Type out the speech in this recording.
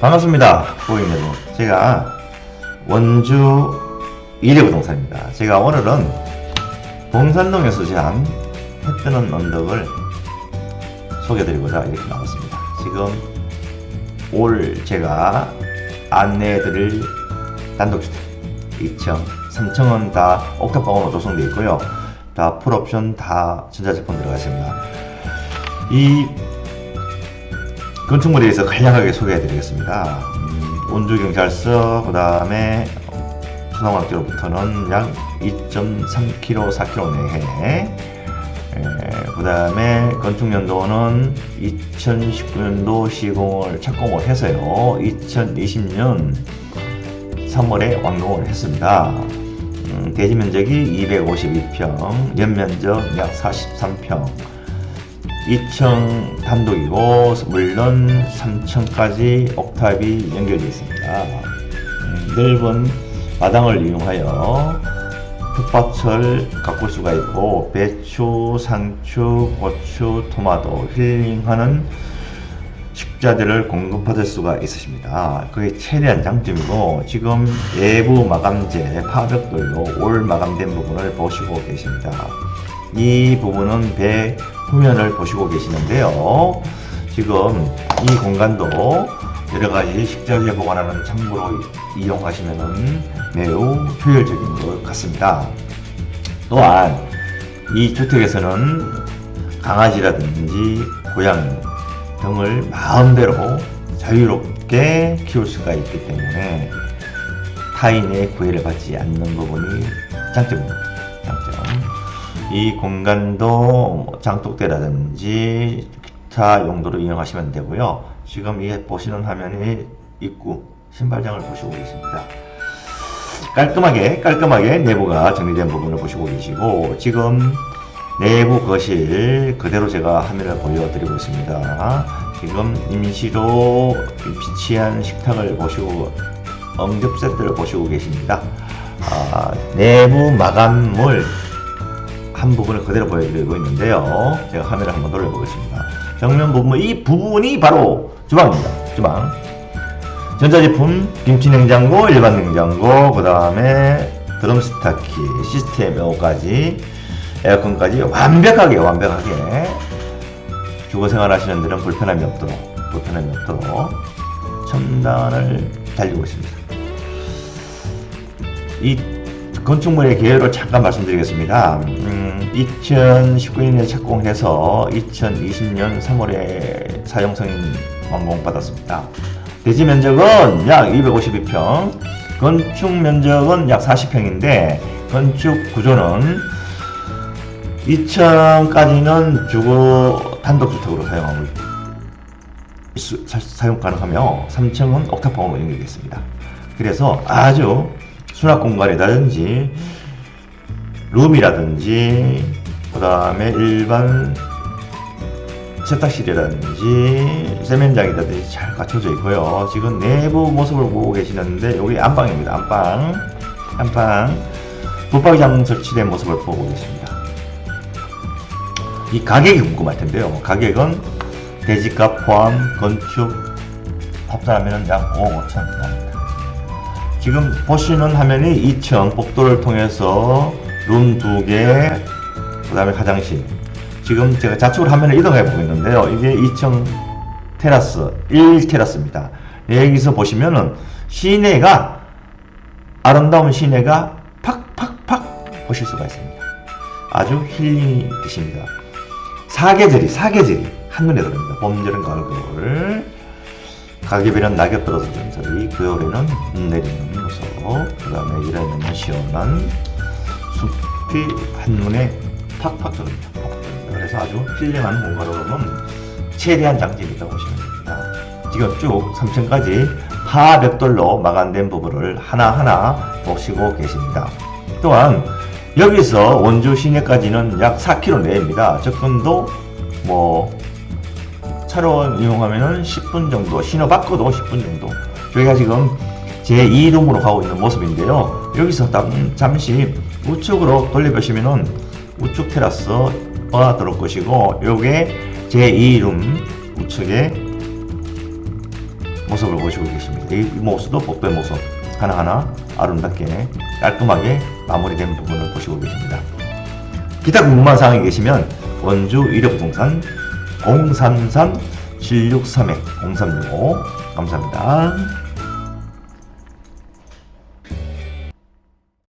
반갑습니다. 고객 여러분. 제가 원주 이래부동산입니다. 제가 오늘은 봉산동에 소재한 햇뜨는 언덕을 소개해드리고자 이렇게 나왔습니다. 지금 올 제가 안내해드릴 단독주택 2층, 3층은 다 옥탑방으로 조성되어 있고요. 다 풀옵션 다 전자제품 들어가 있습니다. 이 건축물에 대해서 간략하게 소개해드리겠습니다. 음, 원주경찰서, 그 다음에 천왕학교로부터는 약 2.3km, 4km 내에, 그 다음에 건축연도는 2019년도 시공을 착공을 해서요, 2020년 3월에 완공을 했습니다. 음, 대지 면적이 252평, 연면적 약 43평, 2층 단독이고 물론 3층까지 옥탑이 연결되어 있습니다. 음, 넓은 마당을 이용하여 텃밭을 가꿀 수가 있고 배추, 상추, 고추, 토마토, 힐링하는 식자재를 공급받을 수가 있으십니다. 그게 최대한 장점이고 지금 외부 마감재 파벽돌로 올 마감된 부분을 보시고 계십니다. 이 부분은 배 후면을 보시고 계시는데요. 지금 이 공간도 여러 가지 식자재 보관하는 창고로 이용하시면 매우 효율적인 것 같습니다. 또한 이 주택에서는 강아지라든지 고양이 등을 마음대로 자유롭게 키울 수가 있기 때문에 타인의 구애를 받지 않는 부분이 장점입니다. 이 공간도 뭐 장독대라든지 기타 용도로 이용하시면 되고요. 지금 이 보시는 화면이 입구 신발장을 보시고 계십니다. 깔끔하게 깔끔하게 내부가 정리된 부분을 보시고 계시고 지금 내부 거실 그대로 제가 화면을 보여드리고 있습니다. 지금 임시로 비치한 식탁을 보시고 응급 세트를 보시고 계십니다. 아, 내부 마감물 한 부분을 그대로 보여드리고 있는데요. 제가 화면을 한번 돌려보겠습니다. 벽면 부분, 이 부분이 바로 주방입니다. 주방. 전자제품, 김치냉장고, 일반 냉장고, 그 다음에 드럼 스타키, 시스템 에어까지, 에어컨까지 완벽하게, 완벽하게 주거 생활하시는 데는 불편함이 없도록, 불편함이 없도록 첨단을 달리고 있습니다. 이 건축물의 개요를 잠깐 말씀드리겠습니다. 음, 2019년에 착공해서 2020년 3월에 사용 승인 완공받았습니다. 대지 면적은 약 252평, 건축 면적은 약 40평인데 건축 구조는 2층까지는 주거 단독주택으로 사용하고 수- 사- 사용 가능하며 3층은 옥탑방으로 연결되어 습니다 그래서 아주 수납 공간이라든지 룸이라든지 그 다음에 일반 세탁실이라든지 세면장이라든지 잘 갖춰져 있고요. 지금 내부 모습을 보고 계시는데 여기 안방입니다. 안방 안방 붙박이장 설치된 모습을 보고 계십니다. 이 가격이 궁금할 텐데요. 가격은 대지값 포함 건축 합산하면 약 5억 5천 나옵니다. 지금 보시는 화면이 2층 복도를 통해서 룸 2개, 그 다음에 화장실. 지금 제가 좌측으로 화면을 이동해 보고 있는데요. 이게 2층 테라스, 1 테라스입니다. 여기서 보시면은 시내가, 아름다운 시내가 팍팍팍 보실 수가 있습니다. 아주 힐링이 되십니다. 사계절이, 사계절이 한눈에 들어옵니다. 봄 여름, 가을, 겨울. 가격에는 낙엽 떨어지는 소리, 겨울에는 눈 내리는 모습, 그 다음에 이래는 시원한 숲이 한눈에 팍팍 들어옵니다. 그래서 아주 힐링한 공간으로는 최대한 장점이 있다고 보시면 됩니다. 지금 쭉 3층까지 파벽돌로 마감된 부분을 하나하나 보시고 계십니다. 또한 여기서 원주 시내까지는 약 4km 내입니다. 접근도 뭐 차로 이용하면은 10분 정도, 신호 바꿔도 10분 정도. 저희가 지금 제 2룸으로 가고 있는 모습인데요. 여기서 잠- 잠시 우측으로 돌려보시면은 우측 테라스가 들어올 것이고, 요게 제 2룸 우측에 모습을 보시고 계십니다. 이, 이 모습도 복도의 모습 하나하나 아름답게 깔끔하게 마무리된 부분을 보시고 계십니다. 기타 궁금한 사항이 계시면 원주 일회부동산 033-763-0365 감사합니다.